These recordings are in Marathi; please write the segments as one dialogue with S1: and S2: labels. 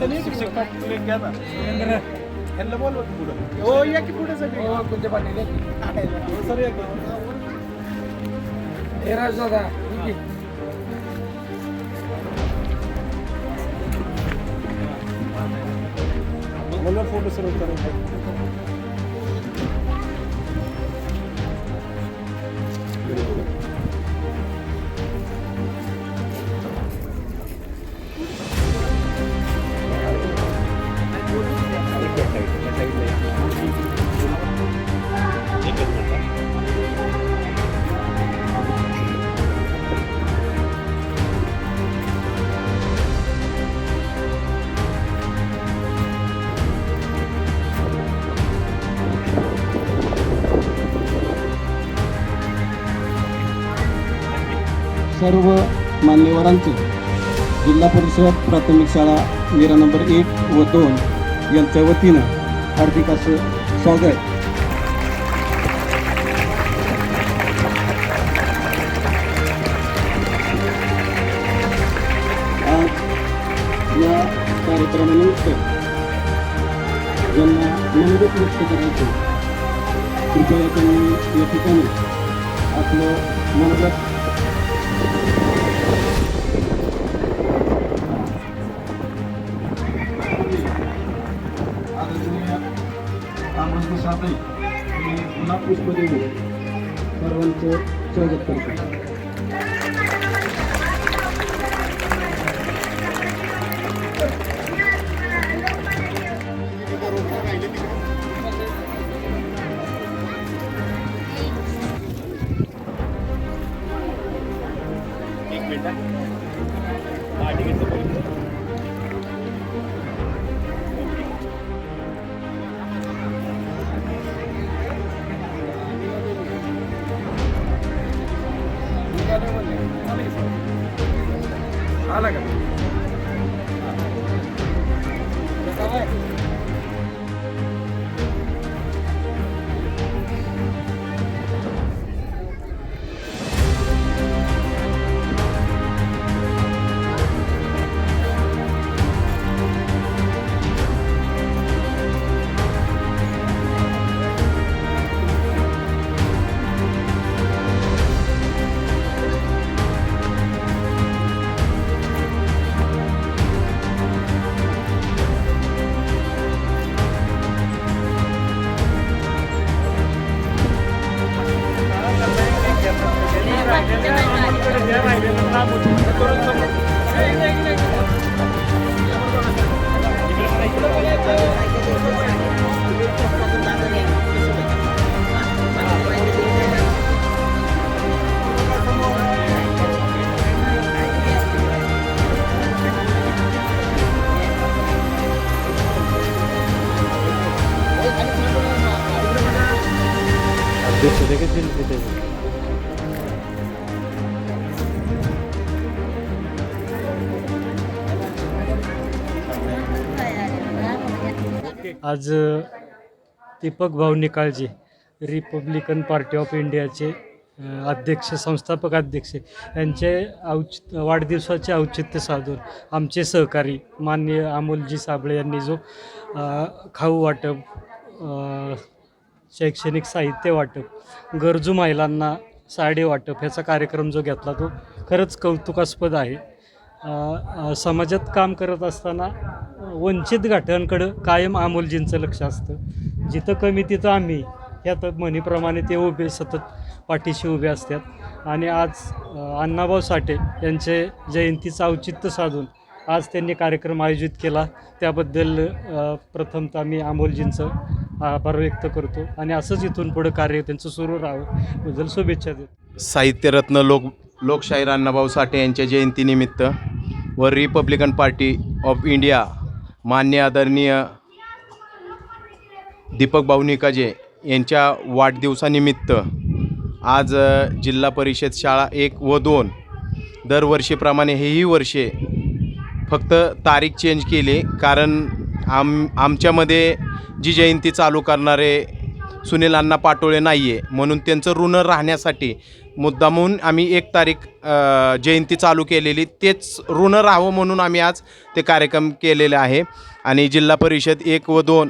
S1: शिक्षक पाटील घ्या ना. ह्यांना बोलवा की पुढं. हो या की पुढे सगळे.
S2: हो कोणते पाटील
S1: हो, सर या की.
S2: हे राज दादा ठीक आहे.
S1: मला फोटो सर्व करायचा
S3: सर्व मान्यवरांचे जिल्हा परिषद प्राथमिक शाळा मीरा नंबर एक व दोन यांच्या वतीनं हार्दिक असं स्वागत आज या कार्यक्रमानिमित्त ज्यांना मनोगत व्यक्त करायचे कृपया त्यांनी या ठिकाणी आपलं मनोगत पुष्पदेवी सर्वांचं स्वागत करतो.
S4: आज दीपक भाऊ निकाळजे रिपब्लिकन पार्टी ऑफ इंडियाचे अध्यक्ष संस्थापक अध्यक्ष यांचे औच वाढदिवसाचे औचित्य साधून आमचे सहकारी माननीय अमोलजी साबळे यांनी जो खाऊ वाटप शैक्षणिक साहित्य वाटप गरजू महिलांना साडी वाटप ह्याचा कार्यक्रम जो घेतला तो खरंच कौतुकास्पद आहे. समाजात काम करत असताना वंचित घाटांकडं कायम अमोलजींचं लक्ष असतं. जिथं कमी तिथं आम्ही. ह्यात म्हणीप्रमाणे ते उभे सतत पाठीशी उभे असतात. आणि आज अण्णाभाऊ साठे यांचे जयंतीचं औचित्य साधून आज त्यांनी कार्यक्रम आयोजित केला. त्याबद्दल प्रथमतः मी अमोलजींचं आभार व्यक्त करतो. आणि असंच इथून पुढं कार्य त्यांचं सुरू राहावं. बद्दल शुभेच्छा देतो.
S5: साहित्यरत्न लोक लोकशाहीर अण्णाभाऊ साठे यांच्या जयंतीनिमित्त व रिपब्लिकन पार्टी ऑफ इंडिया मान्य आदरणीय दीपक भाऊ निकाजे यांच्या वाढदिवसानिमित्त आज जिल्हा परिषद शाळा एक व दोन दरवर्षीप्रमाणे हेही वर्षे फक्त तारीख चेंज केली. कारण आम आमच्यामध्ये जी जयंती चालू करणारे सुनील अण्णा पाटोळे नाही आहे म्हणून त्यांचं ऋण राहण्यासाठी मुद्दामून आम्ही एक तारीख जयंती चालू केलेली. तेच ऋण राहावं म्हणून आम्ही आज ते कार्यक्रम केलेले आहे. आणि जिल्हा परिषद एक व दोन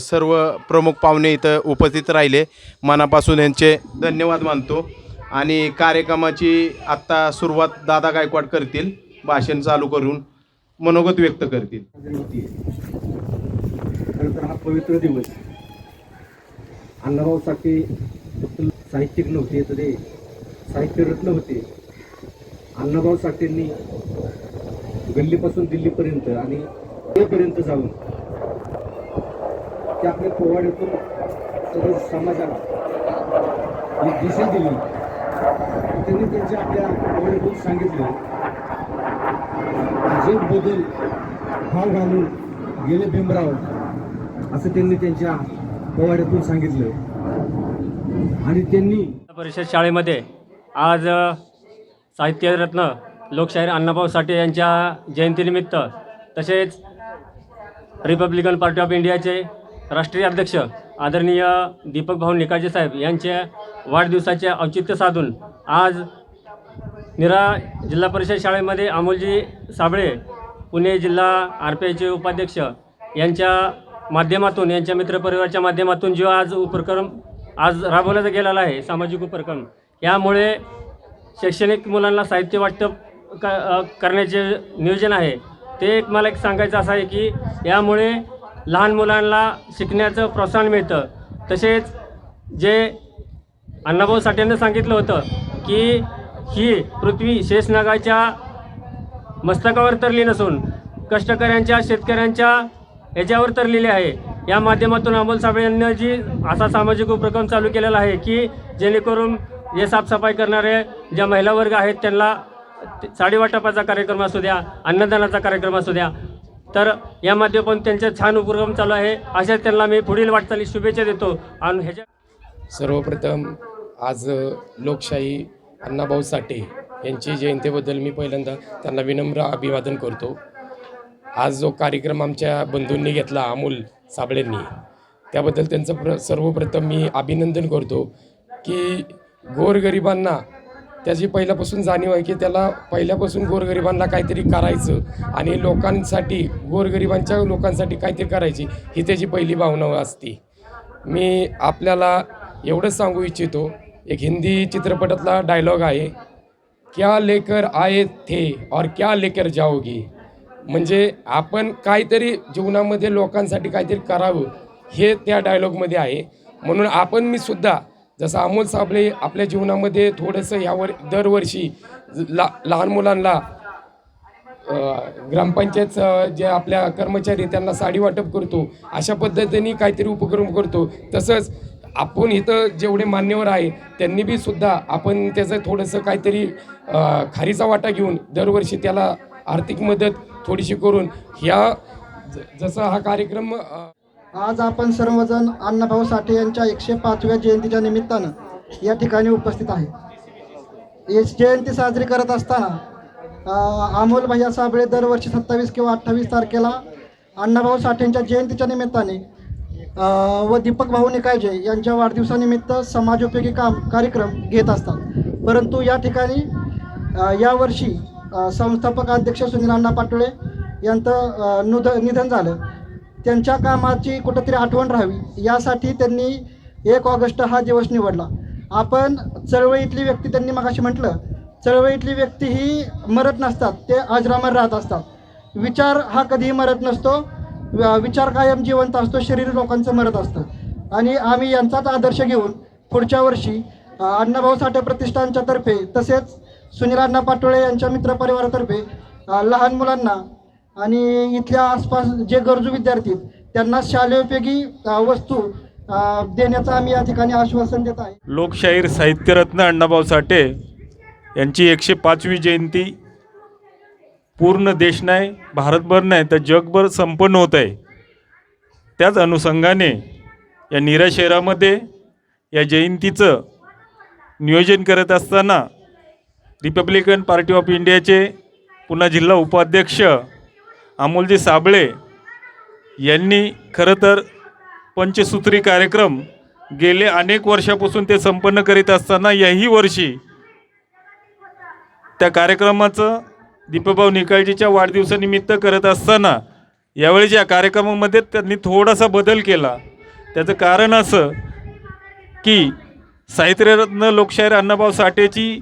S5: सर्व प्रमुख पाहुणे इथं उपस्थित राहिले. मनापासून यांचे धन्यवाद मानतो. आणि कार्यक्रमाची आत्ता सुरुवात दादा गायकवाड करतील. भाषण चालू करून मनोगत व्यक्त करतील.
S6: खरं तर हा पवित्र दिवस. अण्णाभाऊ साठे साहित्यिक नव्हते तर ते साहित्यरत्न होते. अण्णाभाऊ साठेंनी गल्लीपासून दिल्लीपर्यंत आणि पुण्यापर्यंत जाऊन ते आपल्या पोवाड्यातून सर्व समाजाला एक दिशा दिली. त्यांनी त्यांच्या आपल्या पोवाड्यातून सांगितलं जे बदल भाव घालून गेले भीमराव असं त्यांनी त्यांच्या पोवाड्यातून सांगितलं. आणि त्यांनी
S7: परिषद शाळेमध्ये आज साहित्यरत्न लोकशाहीर अण्णाभाऊ साठे यांच्या जयंतीनिमित्त तसेच रिपब्लिकन पार्टी ऑफ इंडियाचे राष्ट्रीय अध्यक्ष आदरणीय दीपक भाऊ निकाळजे साहेब यांच्या वाढदिवसाचे औचित्य साधून आज निरा जिल्हा परिषद शाळेमध्ये अमोलजी साबळे पुणे जिल्हा आर पी आयचे उपाध्यक्ष यांच्या माध्यमातून यांच्या मित्रपरिवाराच्या माध्यमातून जो आज उपक्रम आज राबवला गेलेला आहे सामाजिक उपक्रम. यामुळे शैक्षणिक मुलांना साहित्य वाटप क करण्याचे नियोजन आहे. ते एक मला एक सांगायचं असं आहे की यामुळे लहान मुलांना शिकण्याचं प्रोत्साहन मिळतं. तसेच जे अण्णाभाऊ साठेंनं सांगितलं होतं की ही पृथ्वी शेषनागाच्या मस्तकावर तरली नसून कष्टकऱ्यांच्या शेतकऱ्यांच्या याच्यावर तरलेली आहे. या माध्यमातून अमोल साबळे यांनी जी असा सामाजिक उपक्रम चालू केलेला आहे की जेणेकरून जे साफसफाई करणारे ज्या महिला वर्ग आहेत त्यांना ते- साडीवाटपाचा कार्यक्रम असू द्या अन्नदानाचा कार्यक्रम असू द्या तर या माध्यमातून त्यांचे छान उपक्रम चालू आहे. अशा त्यांना मी पुढील वाटचाली शुभेच्छा देतो. आणि ह्याच्या
S8: सर्वप्रथम आज लोकशाही अण्णाभाऊ साठे यांची जयंतीबद्दल मी पहिल्यांदा त्यांना विनम्र अभिवादन करतो. आज जो कार्यक्रम आमच्या बंधूंनी घेतला अमोल साबळेंनी. त्याबद्दल त्यांचं प्र सर्वप्रथम मी अभिनंदन करतो की गोरगरिबांना त्याची पहिल्यापासून जाणीव आहे की त्याला पहिल्यापासून गोरगरिबांना काहीतरी करायचं आणि लोकांसाठी गोरगरिबांच्या लोकांसाठी काहीतरी करायची ही त्याची पहिली भावना असते. मी आपल्याला एवढंच सांगू इच्छितो एक हिंदी चित्रपटातला डायलॉग आहे क्या लेकर आए थे और क्या लेकर जाओगी? म्हणजे आपण काहीतरी जीवनामध्ये लोकांसाठी काहीतरी करावं हे त्या डायलॉगमध्ये आहे. म्हणून आपण मी सुद्धा जसं अमोल साबळे आपल्या जीवनामध्ये थोडंसं यावर दरवर्षी ला लहान मुलांना ग्रामपंचायत जे आपल्या कर्मचारी त्यांना साडी वाटप करतो अशा पद्धतीने काहीतरी उपक्रम करतो. तसंच आपण इथं जेवढे मान्यवर आहे त्यांनी बी सुद्धा आपण त्याचं थोडंसं काहीतरी खारीचा वाटा घेऊन दरवर्षी त्याला आर्थिक मदत थोडीशी करून ह्या ज- जसा हा कार्यक्रम
S9: आज आपण सर्वजण अण्णाभाऊ साठे यांच्या एकशे पाचव्या जयंतीच्या निमित्तानं या ठिकाणी उपस्थित आहे. जयंती साजरी करत असताना अमोल भैया साबळे दरवर्षी सत्तावीस किंवा अठ्ठावीस तारखेला अण्णाभाऊ साठेंच्या जयंतीच्या निमित्ताने व दीपक भाऊ निकायजे यांच्या वाढदिवसानिमित्त समाजोपयोगी काम कार्यक्रम घेत असतात. परंतु या ठिकाणी यावर्षी संस्थापक अध्यक्ष सुनील अण्णा पाटोळे यांचं नुध निधन झालं. त्यांच्या कामाची कुठंतरी आठवण राहावी. यासाठी त्यांनी एक ऑगस्ट हा दिवस निवडला. आपण चळवळीतली व्यक्ती त्यांनी मगाशी म्हटलं चळवळीतली व्यक्ती ही मरत नसतात ते अजरामर राहत असतात. विचार हा कधीही मरत नसतो. विचार कायम जिवंत असतो शरीर लोकांचं मरत असतं. आणि आम्ही यांचाच आदर्श घेऊन पुढच्या वर्षी अण्णाभाऊ साठे प्रतिष्ठानच्या तर्फे तसेच सुनील अण्णा पाटोळे यांच्या मित्रपरिवारातर्फे लहान मुलांना आणि इथल्या आसपास जे गरजू विद्यार्थी आहेत, त्यांना शालेयोपयोगी वस्तू देण्याचं आम्ही या ठिकाणी आश्वासन देत आहे.
S10: लोकशाहीर साहित्यरत्न अण्णाभाऊ साठे यांची एकशे पाचवी जयंती पूर्ण देश नाही भारतभर नाही तर जगभर संपन्न होत आहे. त्याच अनुषंगाने या नीरा शहरामध्ये या जयंतीचं नियोजन करत असताना रिपब्लिकन पार्टी ऑफ इंडियाचे पुन्हा जिल्हा उपाध्यक्ष अमोलजी साबळे यांनी खरं तर पंचसूत्री कार्यक्रम गेले अनेक वर्षापासून ते संपन्न करीत असताना याही वर्षी त्या कार्यक्रमाचं दीपभाऊ निकाळजीच्या वाढदिवसानिमित्त करत असताना यावेळेस या कार्यक्रमामध्ये त्यांनी थोडासा बदल केला त्याचं कारण असं की साहित्यरत्न लोकशाहीर अण्णाभाऊ साठेची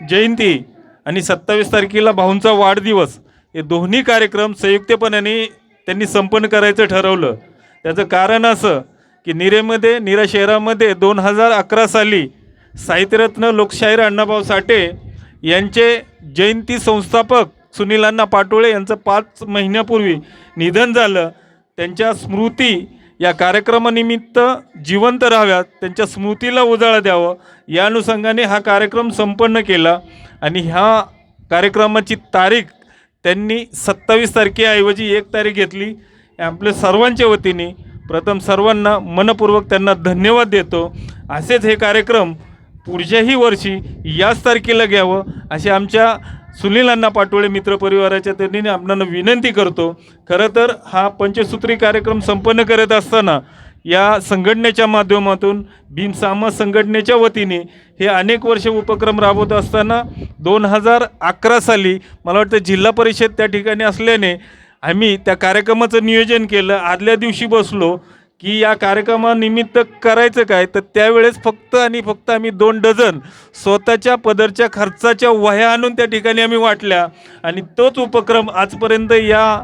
S10: जयंती आणि सत्तावीस तारखेला भाऊंचा वाढदिवस. हे दोन्ही कार्यक्रम संयुक्तपणाने त्यांनी संपन्न करायचं ठरवलं. त्याचं कारण असं की निरेमध्ये निरा शहरामध्ये दोन हजार अकरा साली साहित्यरत्न लोकशाहीर अण्णाभाऊ साठे यांचे जयंती संस्थापक सुनील अण्णा पाटोळे यांचं पाच महिन्यापूर्वी निधन झालं. त्यांच्या स्मृती या कार्यक्रमानिमित्त जिवंत राहाव्यात त्यांच्या स्मृतीला उजाळा द्यावं या अनुषंगाने हा कार्यक्रम संपन्न केला. आणि ह्या कार्यक्रमाची तारीख त्यांनी सत्तावीस तारखेऐवजी एक तारीख घेतली. आपल्या सर्वांच्या वतीने प्रथम सर्वांना मनपूर्वक त्यांना धन्यवाद देतो. असेच हे कार्यक्रम पुढच्याही वर्षी याच तारखेला घ्यावं असे आमच्या सुनील अण्णा पाटोळे मित्रपरिवाराच्या त्यांनी आपणाला विनंती करतो. खरं तर हा पंचसूत्री कार्यक्रम संपन्न करत असताना या संघटनेच्या माध्यमातून भीमसामा संघटनेच्या वतीने हे अनेक वर्ष उपक्रम राबवत असताना दोन हजार अकरा साली मला वाटतं जिल्हा परिषद त्या ठिकाणी असल्याने आम्ही त्या कार्यक्रमाचं नियोजन केलं. आदल्या दिवशी बसलो. की या कार्यक्रमानिमित्त करायचं काय? तर त्यावेळेस फक्त आणि फक्त आम्ही दोन डझन स्वतःच्या पदरच्या खर्चाच्या वह्या आणून त्या ठिकाणी आम्ही वाटल्या. आणि तोच उपक्रम आजपर्यंत या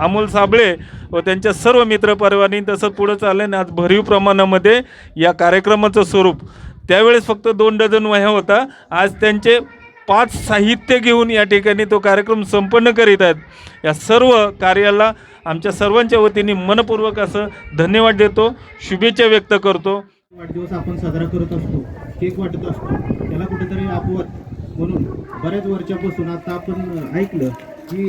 S10: अमोल साबळे व त्यांच्या सर्व मित्रपरिवारांनी तसं पुढं चाललं आणि आज भरीव प्रमाणामध्ये या कार्यक्रमाचं स्वरूप. त्यावेळेस फक्त दोन डझन वह्या होता. आज त्यांचे पाच साहित्य घेऊन या ठिकाणी तो कार्यक्रम संपन्न करीत आहेत. या सर्व कार्याला आमच्या सर्वांच्या वतीने मनपूर्वक असं धन्यवाद देतो शुभेच्छा व्यक्त करतो.
S6: वाढदिवस आपण साजरा करत असतो केक वाटत असतो त्याला कुठेतरी अपवाद म्हणून बऱ्याच वर्षापासून आता आपण ऐकलं की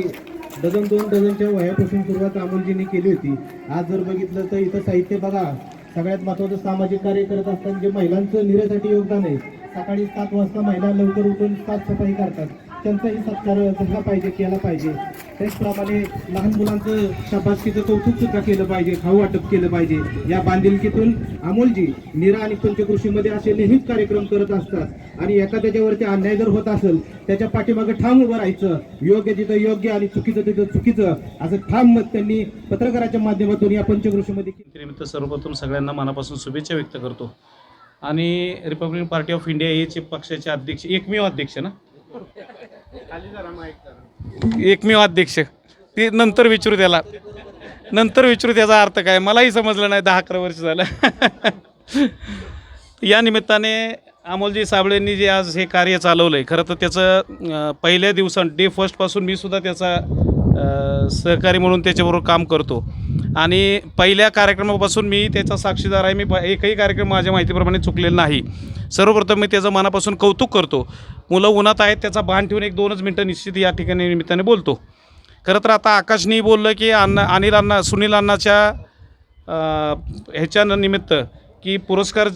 S6: डझन दोन डझनच्या वयापासून सुरुवात अमोलजींनी केली होती. आज जर बघितलं तर इथं साहित्य बघा सगळ्यात महत्त्वाचं सामाजिक कार्य करत असताना जे महिलांचं निरेसाठी योगदान आहे सकाळी सात वाजता महिला लवकर उठून साफसफाई करतात. त्यांचाही सत्कार झाला पाहिजे केला पाहिजे. त्याचप्रमाणे लहान मुलांचं शाबासकीचं कौतुक सुद्धा केलं पाहिजे खाऊ वाटप केलं पाहिजे. या बांधिलकीतून अमोलजी निरा आणि पंचकृषीमध्ये असे नेहमीच कार्यक्रम करत असतात. आणि एखाद्याच्यावरती अन्याय जर होत असेल त्याच्या पाठीमागे ठाम उभं राहायचं. योग्य जिथं योग्य आणि चुकीचं तिथं चुकीचं असं ठाम मत त्यांनी पत्रकाराच्या माध्यमातून या पंचकृषीमध्ये
S11: निमित्त सर्वप्रथम सगळ्यांना मनापासून शुभेच्छा व्यक्त करतो. आणि रिपब्लिकन पार्टी ऑफ इंडिया याचे पक्षाचे अध्यक्ष एकमेव अध्यक्ष ना? एकमेव अध्यक्ष ते नंतर विचारू त्याला. नंतर विचारू त्याचा अर्थ काय? मलाही समजलं नाही दहा अकरा वर्ष झालं. या निमित्ताने अमोलजी साबळेंनी जे आज हे कार्य चालवलं आहे खरं तर त्याचं पहिल्या दिवसां डे फर्स्टपासून मी सुद्धा त्याचा सहकारी म्हणून त्याच्याबरोबर काम करतो. आणि पहिल्या कार्यक्रमापासून मी त्याचा साक्षीदार आहे. मी एकही कार्यक्रम माझ्या माहितीप्रमाणे चुकलेला नाही. सर्वप्रथम मी त्याचं मनापासून कौतुक करतो. मुलं उन्हात आहेत त्याचा भान ठेवून एक दोनच मिनटं निश्चित या ठिकाणी निमित्ताने बोलतो. खरं तर आता आकाशनी बोललं की अण्णा अनिल अण्णा सुनील अण्णाच्या ह्याच्या निमित्त की पुरस्कार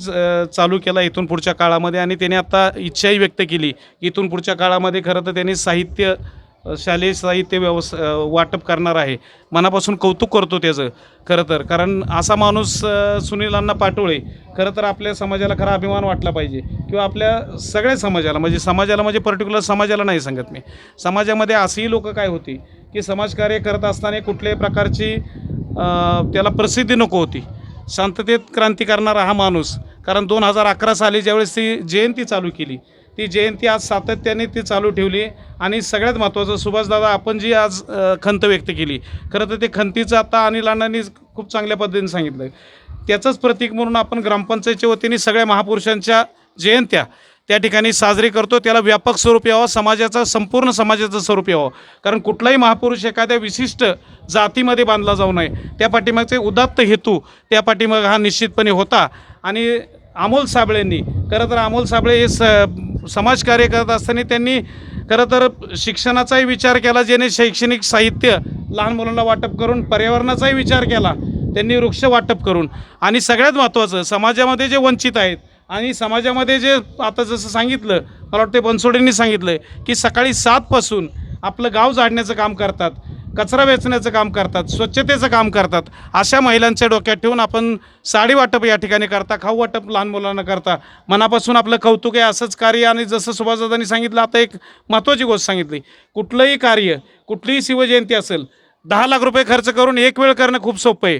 S11: चालू केला इथून पुढच्या काळामध्ये. आणि त्याने आता इच्छाही व्यक्त केली. की इथून पुढच्या काळामध्ये खरं तर त्यांनी साहित्य शालेय साहित्य व्यवस वाटप करणार आहे. मनापासून कौतुक करतो त्याचं खरं तर. कारण असा माणूस सुनीलांना पाटोळे खरं तर आपल्या समाजाला खरा अभिमान वाटला पाहिजे. किंवा आपल्या सगळ्या समाजाला म्हणजे समाजाला म्हणजे पर्टिक्युलर समाजाला नाही सांगत मी. समाजामध्ये असेही लोक काय होती की समाजकार्य करत असताना कुठल्याही प्रकारची त्याला प्रसिद्धी नको होती. शांततेत क्रांती करणारा हा माणूस कारण दोन हजार अकरा साली ज्यावेळेस ती जयंती चालू केली ती जयंती आज सातत्याने ती चालू ठेवली आणि सगळ्यात महत्त्वाचं सुभाषदादा आपण जी आज खंत व्यक्त केली खरं तर ते खंतीचं आता अनिल अण्णांनी खूप चांगल्या पद्धतीने सांगितलं. त्याचंच प्रतीक म्हणून आपण ग्रामपंचायतच्या वतीने सगळ्या महापुरुषांच्या जयंत्या त्या ठिकाणी साजरी करतो. त्याला व्यापक स्वरूप यावं समाजाचं संपूर्ण समाजाचं स्वरूप यावं. कारण कुठलाही महापुरुष एखाद्या विशिष्ट जातीमध्ये बांधला जाऊ नये. त्या पाठीमागचे उदात्त हेतू त्या पाठीमाग हा निश्चितपणे होता. आणि अमोल साबळेंनी खरं तर अमोल साबळे हे स समाजकार्य करत असताना त्यांनी खरं तर शिक्षणाचाही विचार केला ज्याने शैक्षणिक साहित्य लहान मुलांना वाटप करून पर्यावरणाचाही विचार केला त्यांनी वृक्ष वाटप करून. आणि सगळ्यात महत्त्वाचं समाजामध्ये जे वंचित आहेत आणि समाजामध्ये जे आता जसं सांगितलं मला वाटतं बनसोडेंनी सांगितलं की सकाळी सातपासून आपलं गाव झाडण्याचं काम करतात. कचरा वेचण्याचं काम करतात स्वच्छतेचं काम करतात अशा महिलांच्या डोक्यात ठेवून आपण साडी वाटप या ठिकाणी करता खाऊ वाटप लहान मुलांना करता. मनापासून आपलं कौतुक आहे असंच कार्य आणि जसं सुभाषदादांनी सांगितलं आता एक महत्त्वाची गोष्ट सांगितली. कुठलंही कार्य कुठलीही शिवजयंती असेल दहा लाख रुपये खर्च करून एक वेळ करणं खूप सोपं आहे.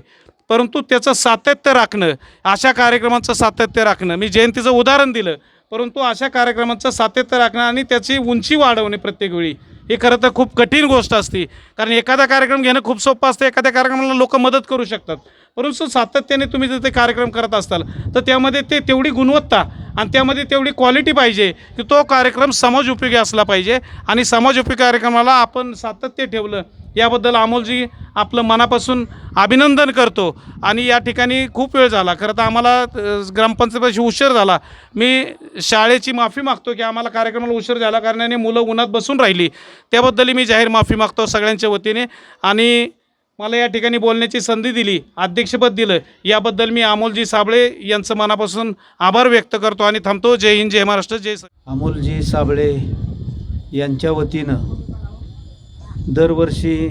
S11: परंतु त्याचं सातत्य राखणं अशा कार्यक्रमाचं सातत्य राखणं मी जयंतीचं उदाहरण दिलं परंतु अशा कार्यक्रमांचं सातत्य राखणं आणि त्याची उंची वाढवणे प्रत्येक वेळी हे खरं तर खूप कठीण गोष्ट असते. कारण एखादा कार्यक्रम घेणं खूप सोपं असतं एखाद्या कार्यक्रमाला लोक मदत करू शकतात. परंतु सातत्याने तुम्ही जर ते कार्यक्रम करत असाल तर त्यामध्ये ते तेवढी गुणवत्ता आणि त्यामध्ये तेवढी क्वालिटी पाहिजे की तो कार्यक्रम समाज उपयोगी असला पाहिजे. आणि समाज उपयोगी कार्यक्रमाला आपण सातत्य ठेवलं याबद्दल अमोलजी आपलं मनापासून अभिनंदन करतो. आणि या ठिकाणी खूप वेळ झाला. खरं तर आम्हाला ग्रामपंचायतीशी ग्रामपंचायतीपाशी उशीर झाला. मी शाळेची माफी मागतो की आम्हाला कार्यक्रमाला उशीर झाला कारणाने मुलं उन्हात बसून राहिली. त्याबद्दलही मी जाहीर माफी मागतो सगळ्यांच्या वतीने. आणि मला या ठिकाणी बोलण्याची संधी दिली अध्यक्षपद दिलं याबद्दल मी अमोलजी साबळे यांचं मनापासून आभार व्यक्त करतो. आणि थांबतो. जय हिंद जय महाराष्ट्र जय स-
S6: अमोलजी साबळे यांच्या वतीनं दरवर्षी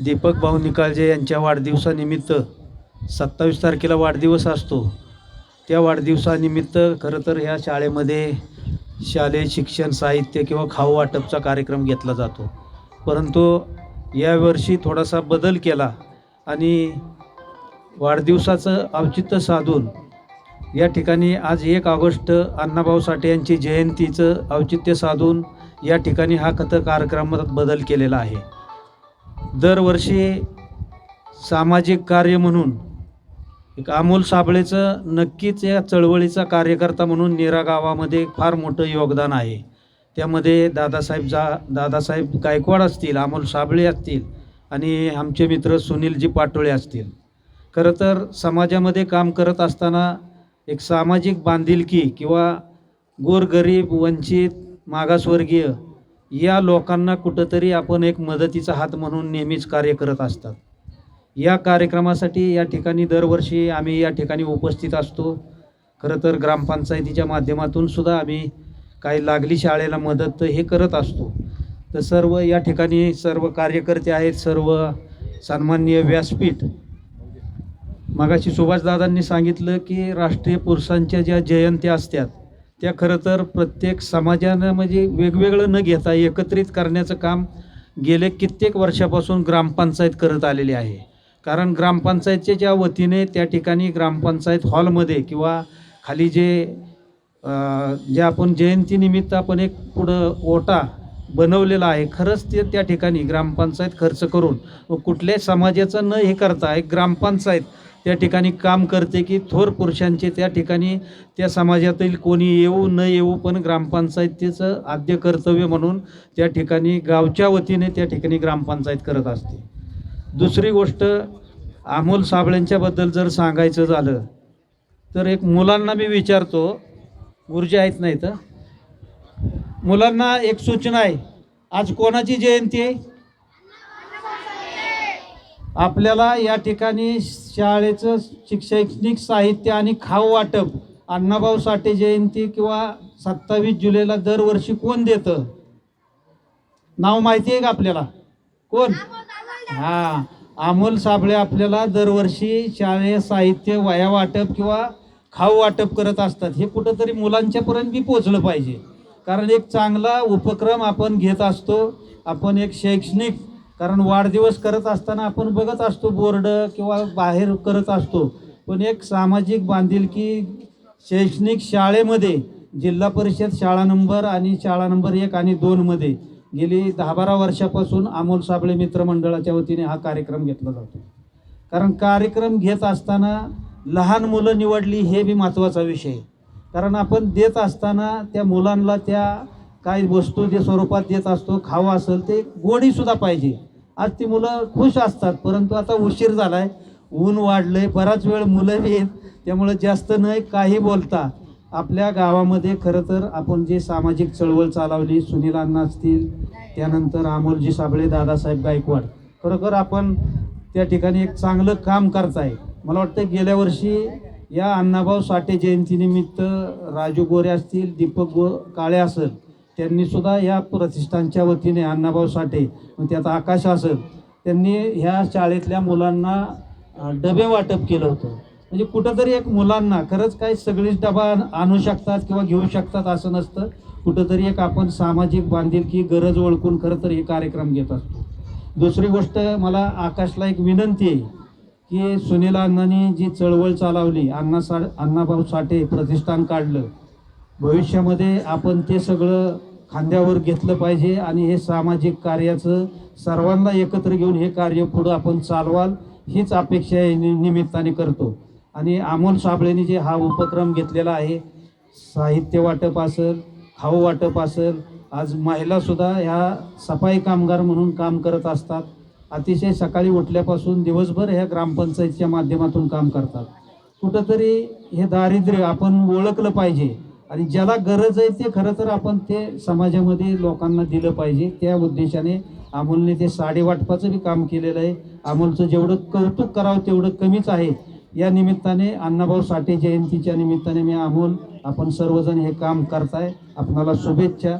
S6: दीपक भाऊ निकाळजे यांच्या वाढदिवसानिमित्त सत्तावीस तारखेला वाढदिवस असतो. त्या वाढदिवसानिमित्त खरं तर ह्या शाळेमध्ये शालेय शिक्षण साहित्य किंवा खाऊ वाटपचा कार्यक्रम घेतला जातो. परंतु यावर्षी थोडासा बदल केला आणि वाढदिवसाचं औचित्य साधून या ठिकाणी आज एक ऑगस्ट अण्णाभाऊ साठे यांची जयंतीचं औचित्य साधून या ठिकाणी हा कथ कार्यक्रमात बदल केलेला आहे. दरवर्षी सामाजिक कार्य म्हणून एक अमोल साबळेचं नक्कीच या चळवळीचा कार्यकर्ता म्हणून नेरा गावामध्ये फार मोठं योगदान आहे. त्यामध्ये दादासाहेब जा दादासाहेब गायकवाड असतील अमोल साबळे असतील आणि आमचे मित्र सुनीलजी पाटोळे असतील. खरं तर समाजामध्ये काम करत असताना एक सामाजिक बांधिलकी किंवा गोरगरीब वंचित मागासवर्गीय या लोकांना कुठंतरी आपण एक मदतीचा हात म्हणून नेहमीच कार्य करत असतात. या कार्यक्रमासाठी या ठिकाणी दरवर्षी आम्ही या ठिकाणी उपस्थित असतो. खरं तर ग्रामपंचायतीच्या माध्यमातून सुद्धा आम्ही काही लागली शाळेला मदत हे करत असतो. तर सर्व या ठिकाणी सर्व कार्यकर्ते आहेत सर्व सन्माननीय व्यासपीठ. मगाशी सुभाषदादांनी सांगितलं की राष्ट्रीय पुरुषांच्या ज्या जयंत्या असतात त्या खरं तर प्रत्येक समाजानं म्हणजे वेगवेगळं न घेता एकत्रित करण्याचं काम गेले कित्येक वर्षापासून ग्रामपंचायत करत आलेली आहे. कारण ग्रामपंचायतच्या ज्या वतीने त्या ठिकाणी ग्रामपंचायत हॉलमध्ये किंवा खाली जे जे आपण जयंतीनिमित्त आपण एक पुढं ओटा बनवलेला आहे खरंच ते त्या ठिकाणी ग्रामपंचायत खर्च करून व कुठल्याही समाजाचं न हे करता एक ग्रामपंचायत त्या ठिकाणी काम करते की थोर पुरुषांचे त्या ठिकाणी त्या समाजातील कोणी येऊ न येऊ पण ग्रामपंचायतीचं आद्य कर्तव्य म्हणून त्या ठिकाणी गावच्या वतीने त्या ठिकाणी ग्रामपंचायत करत असते. दुसरी गोष्ट अमोल साबळेंच्याबद्दल जर सांगायचं झालं तर एक मुलांना मी विचारतो गुरुजी आहेत नाही तर मुलांना एक सूचना आहे आज कोणाची जयंती आहे? आपल्याला या ठिकाणी शाळेचं शैक्षणिक साहित्य आणि खाऊ वाटप अण्णाभाऊ साठे जयंती किंवा सत्तावीस जुलैला दरवर्षी कोण देतं? नाव माहिती आहे का आपल्याला? कोण? हा. अमोल साबळे आपल्याला दरवर्षी शालेय साहित्य वया वाटप किंवा खाऊ वाटप करत असतात. हे कुठंतरी मुलांच्यापर्यंत बी पोचलं पाहिजे. कारण एक चांगला उपक्रम आपण घेत असतो. आपण एक शैक्षणिक कारण वाढदिवस करत असताना आपण बघत असतो बोर्ड किंवा बाहेर करत असतो पण एक सामाजिक बांधिलकी शैक्षणिक शाळेमध्ये जिल्हा परिषद शाळा नंबर आणि शाळा नंबर एक आणि दोनमध्ये गेली दहा बारा वर्षापासून अमोल साबळे मित्रमंडळाच्या वतीने हा कार्यक्रम घेतला जातो कारण कार्यक्रम घेत असताना लहान मुलं निवडली हे बी महत्त्वाचा विषय आहे. कारण आपण देत असताना त्या मुलांना त्या काही वस्तू जे स्वरूपात देत असतो खावं असेल ते गोडीसुद्धा पाहिजे. आज ती मुलं खुश असतात परंतु आता उशीर झाला आहे ऊन वाढलं आहे बराच वेळ मुलं येत आहेत त्यामुळं जास्त नाही काही बोलता. आपल्या गावामध्ये खरं तर आपण जे सामाजिक चळवळ चालवली सुनील अण्णा असतील त्यानंतर अमोलजी साबळे दादासाहेब गायकवाड. खरोखर आपण त्या ठिकाणी एक चांगलं काम करताय. मला वाटतं गेल्या वर्षी या अण्णाभाऊ साठे जयंतीनिमित्त राजू गोरे असतील दीपक गो काळे असेल त्यांनी सुद्धा या प्रतिष्ठानच्या वतीने अण्णाभाऊ साठे त्याचा आकाश असेल त्यांनी ह्या शाळेतल्या मुलांना डबे वाटप केलं होतं. म्हणजे कुठंतरी एक मुलांना खरंच काही सगळीच डबा आणू शकतात किंवा घेऊ शकतात असं नसतं. कुठंतरी एक आपण सामाजिक बांधिलकी गरज ओळखून खरं तर हे कार्यक्रम घेत असतो. दुसरी गोष्ट मला आकाशला एक विनंती आहे की सुनील अण्णांनी जी चळवळ चालवली अण्णा सा अण्णाभाऊ साठे प्रतिष्ठान काढलं भविष्यामध्ये आपण ते सगळं खांद्यावर घेतलं पाहिजे आणि हे सामाजिक कार्याचं सर्वांना एकत्र घेऊन हे कार्य पुढं आपण चालवाल हीच अपेक्षा नि- निमित्ताने करतो. आणि अमोल साबळेने जे हा उपक्रम घेतलेला आहे साहित्य वाटप असेल खाऊ वाटप असेल आज महिलासुद्धा ह्या सफाई कामगार म्हणून काम करत असतात. अतिशय सकाळी उठल्यापासून दिवसभर ह्या ग्रामपंचायतीच्या माध्यमातून काम करतात. कुठंतरी हे दारिद्र्य आपण ओळखलं पाहिजे. आणि ज्याला गरज आहे ते खरं तर आपण ते समाजामध्ये लोकांना दिलं पाहिजे. त्या उद्देशाने अमोलने ते साडेवाटपाचं बी काम केलेलं आहे. अमोलचं जेवढं कौतुक करावं तेवढं कमीच आहे. या निमित्ताने अण्णाभाऊ साठे जयंतीच्या निमित्ताने मी अमोल आपण सर्वजण हे काम करताय. आपणाला शुभेच्छा.